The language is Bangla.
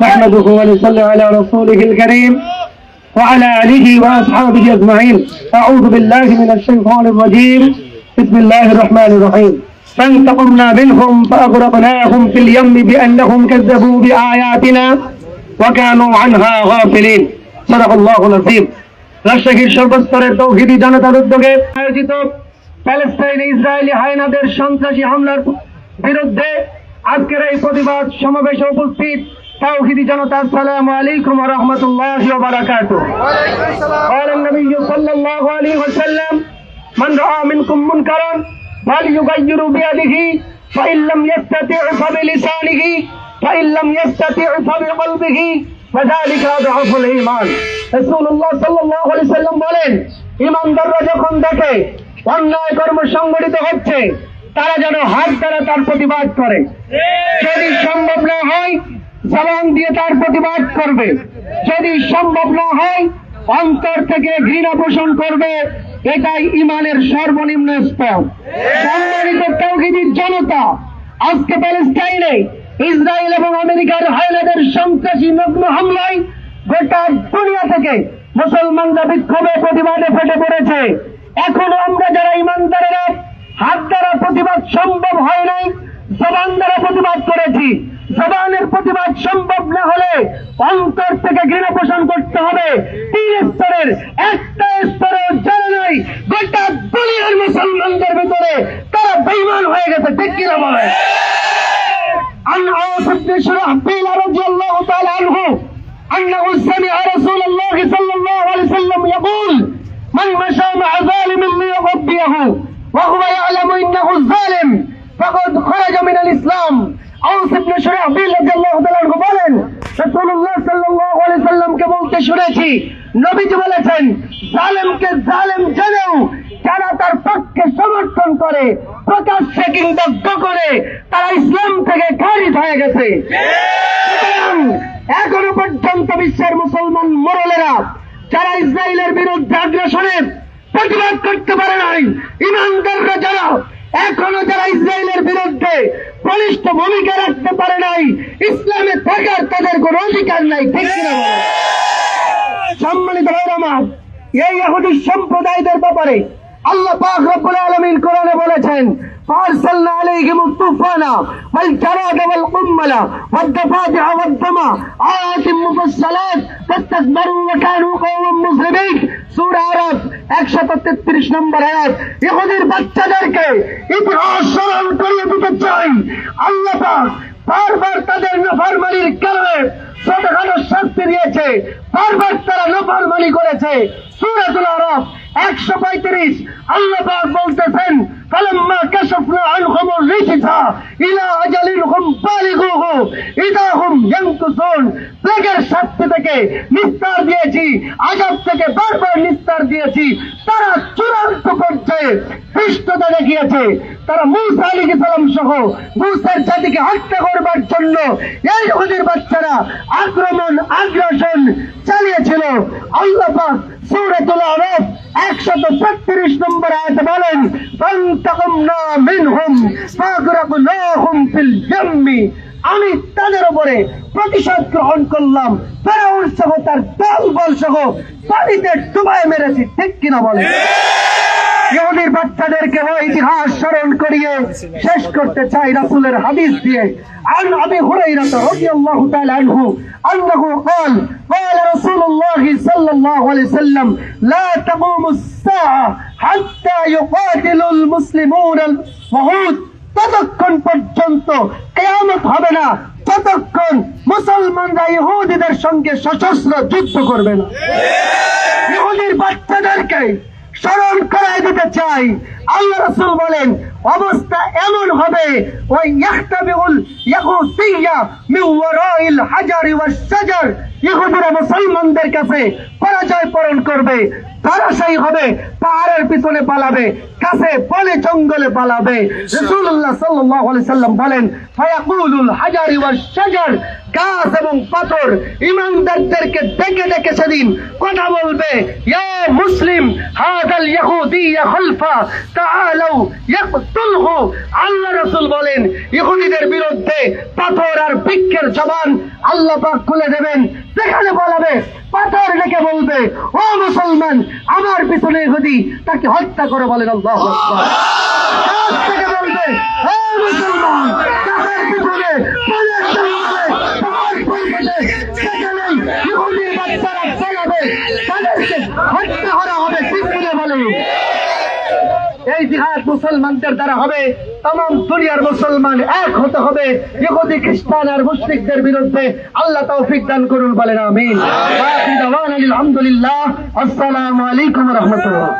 نحمده ونصلي على رسوله الكريم وعلى آله وأصحابه أجمعين أعوذ بالله من الشيطان الرجيم بسم الله الرحمن الرحيم فانتقمنا منهم فأغرقناهم في اليم بأنهم كذبوا بآياتنا وكانوا عنها غافلين صدق الله العظيم রাজশাহীর সর্বস্তরের তৌহিদি জনতার উদ্যোগে আয়োজিত প্যালেস্টাইন ইসরায়েলি হায়নাদের সন্ত্রাসী হামলার বিরুদ্ধে আজকের এই প্রতিবাদ সমাবেশে উপস্থিত তাওহিদি জনতা আসসালামু আলাইকুম ওয়া রাহমাতুল্লাহি ওয়া বারাকাতুহু قال النبي صلى الله عليه وسلم من رأى منكم منكرا فليغير بيده فإن لم يستطع فبلسانه فإن لم يستطع فبقلبه وذلك أضعف الإيمان رسول الله صلى الله عليه وسلم বলেন ইমানদাররা যখন দেখে অন্যায় কর্ম সংগঠিত হচ্ছে, তারা যেন হাত দ্বারা তার প্রতিবাদ করে। যদি সম্ভব না হয়, জবান দিয়ে তার প্রতিবাদ করবে। যদি সম্ভব না হয়, অন্তর থেকে ঘৃণা পোষণ করবে। এটাই ইমানের সর্বনিম্ন স্তর সম্মানিত তৌহিদির জনতা, আজকে প্যালেস্টাইনে ইসরায়েল এবং আমেরিকার হায়নাদের সন্ত্রাসী নগ্ন হামলায় গোটা দুনিয়া থেকে মুসলমানরা বিক্ষোভে প্রতিবাদে ফেটে পড়েছে। এখনো আমরা যারা ইমানদারেরা হাত দ্বারা প্রতিবাদ সম্ভব হয় নাই জবান দ্বারা প্রতিবাদ করেছি জবানের প্রতিবাদ সম্ভব না হলে অন্তর থেকে ঘৃণা পোষণ করতে হবে তিন স্তরের একটা স্তরে জানা নাই গোটা দুনিয়ার মুসলমানদের ভিতরে তারা বেইমান হয়ে গেছে ঠিক কিনা বলে عن عاص بن شرحبيل رضي الله تعالى عنه أنه سمع رسول الله صلى الله عليه وسلم يقول من مشى مع ظالم ليغضيه وهو يعلم إنه الظالم فقد خرج من الإسلام عاص بن شرحبيل رضي الله تعالى عنه বলেন রাসূলুল্লাহ সাল্লাল্লাহু আলাইহি সাল্লামকে বলতে শুনেছি নবীজি বলেছেন জালেমকে জালেম জেনেও যারা তার পক্ষে সমর্থন করে প্রকাশ্যে কিংবা গোপনে তারা ইসলাম থেকে খারিজ হয়ে গেছে সুতরাং এখনো পর্যন্ত বিশ্বের মুসলমান মোরলেরা যারা ইসরায়েলের বিরুদ্ধে আগ্রাসনে প্রতিবাদ করতে পারে নাই ইমানদাররা যারা এখনো যারা ইসরায়েলের বিরুদ্ধে বলিষ্ঠ ভূমিকা রাখতে পারে নাই ইসলামে থাকার তাদের কোনো অধিকার নাই ঠিক কিনা বলেন? সম্মানিত ভাইরা আমার এই ইহুদি সম্প্রদায়দের ব্যাপারে আল্লাহ পাক রব্বুল আলামিন কোরআনে বলেছেন فارسلنا عليهم الطوفان والجراد والقمل والضفادع والدم آيات مفصلات فاستكبروا وكانوا قوما مسلمين সূরা একশো তেত্রিশ নম্বর আয়াত, ইহুদির বাচ্চাদেরকে ইতিহাস স্মরণ করিয়ে দিতে চাই। আল্লাহ বারবার তাদের নফরমানির কারণে ছোটখাটো শাস্তি দিয়েছে। বারবার তারা নফরমানি করেছে। সুরাতুল আরফ একশো পঁয়ত্রিশ, আল্লাহ বলতেছেন কালাম্মা কাশফনা আনহমুল পয়সা ইলা আজালিন হুম বালিগুহু। ইদা হুম ইয়ানকুসুন। প্লেগের শাস্তি থেকে দিয়েছি। আজাব থেকে বারবার নিস্তার দিয়েছি। তারা চূড়ান্ত পর্যায়ে খ্রিস্টতা দেখিয়েছে তারা মুসা আলী সালাম সহ মুসার জাতিকে হত্যা করবার জন্য এই হুদির বাচ্চারা আক্রমণ, আগ্রাসন মিনহুম ফাগরাবনাহুম ফিল জাম্মি। আমি তাদের উপরে প্রতিশোধ গ্রহণ করলাম। ফেরাউন সহ তার দল বল সহ পানিতে ডুবায় মেরেছি ঠিক কিনা বলে ইহুদির বাচ্চাদেরকে ইতিহাস করিয়ে শেষ করতে চাই রাসূলের হাদিস দিয়ে عن ابي هريره رضي الله تعالى عنه انه قال قال رسول الله صلى الله عليه وسلم لا تقوم الساعه حتى يقاتل المسلمون الوهود ততক্ষণ পর্যন্ত কেয়ামত হবে না ততক্ষণ মুসলমানরা ইহুদিদের সঙ্গে সশস্ত্র যুদ্ধ করবে না ইহুদির বাচ্চাদেরকে স্মরণ করাই দিতে চাই আল্লাহ রসুল বলেন অবস্থা এমন হবে ওই ইয়াহতাবিউল ইয়াকুসিয়া মিন ওয়ারাইল হাজারি ওয়াস শাজার। ইহুদিরা মুসলমানদের কাছে পরাজয় পরণ করবে। তারা সেই হবে, পাহাড়ের পিছনে পালাবে, কাছে বলে জঙ্গলে পালাবে। রাসূলুল্লাহ সাল্লাম বলেন, ফায়াকুলুল হাজারি ওয়াশ শাজার গাছ এবং পাথর ইমানদারদেরকে ডেকে ডেকে সেদিন কথা বলবে, ইয়া মুসলিম, হাদাল ইহুদি খলফা, তাআলাউ ইয়াকতুলহু আল্লাহ রাসূল বলেন, ইহুদিদের বিরুদ্ধে পাথর আর বৃক্ষের জবান আল্লাহ পাক খুলে দেবেন সেখানে বলাবে, পাথর ডেকে বলবে, ও মুসলমান, আমার পিছনে ইহুদি তাকে হত্যা করে বলেন আল্লাহু বলবে, ও মুসলমান হত্যা করা হবে বলে। এই জিহাদ মুসলমানদের দ্বারা হবে। তাম দুনিয়ার মুসলমান এক হতে হবে। ইহুদি খ্রিস্টান আর মুশরিকদের বিরুদ্ধে আল্লাহ তৌফিক দান করুন বলেন আমিন। আলহামদুলিল্লাহ আসসালামু আলাইকুম রহমতুল্লাহ।